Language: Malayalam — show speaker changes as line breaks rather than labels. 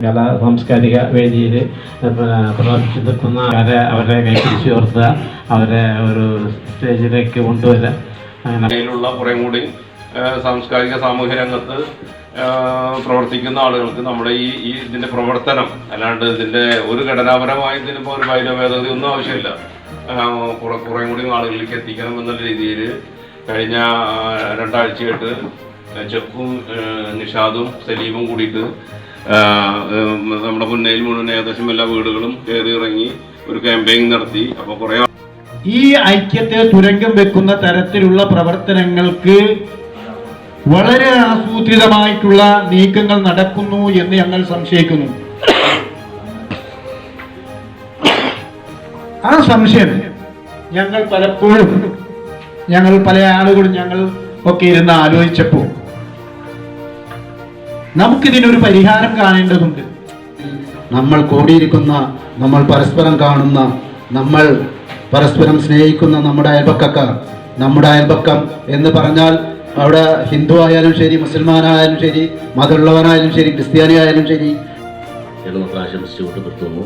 കലാ സാംസ്കാരിക വേദിയിൽ പ്രവർത്തിച്ചു നിൽക്കുന്ന അവരെ അവരെ കൈപിടിച്ച് ഉയർത്തുക അവരെ ഒരു സ്റ്റേജിലേക്ക് കൊണ്ടുവരിക
അങ്ങനെയുള്ള കുറേ കൂടി സാംസ്കാരിക സാമൂഹ്യ രംഗത്ത് പ്രവർത്തിക്കുന്ന ആളുകൾക്ക് നമ്മുടെ ഈ ഈ ഇതിന്റെ പ്രവർത്തനം അല്ലാണ്ട് ഇതിന്റെ ഒരു ഘടനാപരമായ ഇതിനിപ്പോൾ ഒരു ഭേദഗതി ഒന്നും ആവശ്യമില്ല. കുറെ കുറേ കൂടി ആളുകളിലേക്ക് എത്തിക്കണം എന്നുള്ള രീതിയിൽ കഴിഞ്ഞ രണ്ടാഴ്ചയായിട്ട് ചെപ്പും നിഷാദും സലീമും കൂടിയിട്ട് നമ്മുടെ പുന്നയിൽ മുഴുവൻ ഏകദേശം എല്ലാ വീടുകളും കയറി ഇറങ്ങി ഒരു ക്യാമ്പയിൻ നടത്തി. അപ്പോൾ കുറേ
ഈ ഐക്യത്തെ തുരങ്കം വെക്കുന്ന തരത്തിലുള്ള പ്രവർത്തനങ്ങൾക്ക് വളരെ ആസൂത്രിതമായിട്ടുള്ള നീക്കങ്ങൾ നടക്കുന്നു എന്ന് ഞങ്ങൾ സംശയിക്കുന്നു. ആ സംശയം ഞങ്ങൾ പലപ്പോഴും ഞങ്ങൾ പല ആളുകളും ഞങ്ങൾ ഒക്കെ ഇരുന്ന് ആലോചിച്ചപ്പോൾ നമുക്കിതിനൊരു പരിഹാരം കാണേണ്ടതുണ്ട്.
നമ്മൾ കൂടിയിരിക്കുന്ന നമ്മൾ പരസ്പരം കാണുന്ന നമ്മൾ പരസ്പരം സ്നേഹിക്കുന്ന നമ്മുടെ അയൽപക്കക്കാർ നമ്മുടെ അയൽപക്കം എന്ന് പറഞ്ഞാൽ അവിടെ ഹിന്ദു ആയാലും ശരി മുസൽമാനായാലും ശരി മതമുള്ളവനായാലും ശരി ക്രിസ്ത്യാനി ആയാലും ശരി.
ആശംസിച്ചുകൊണ്ട് നിർത്തുന്നു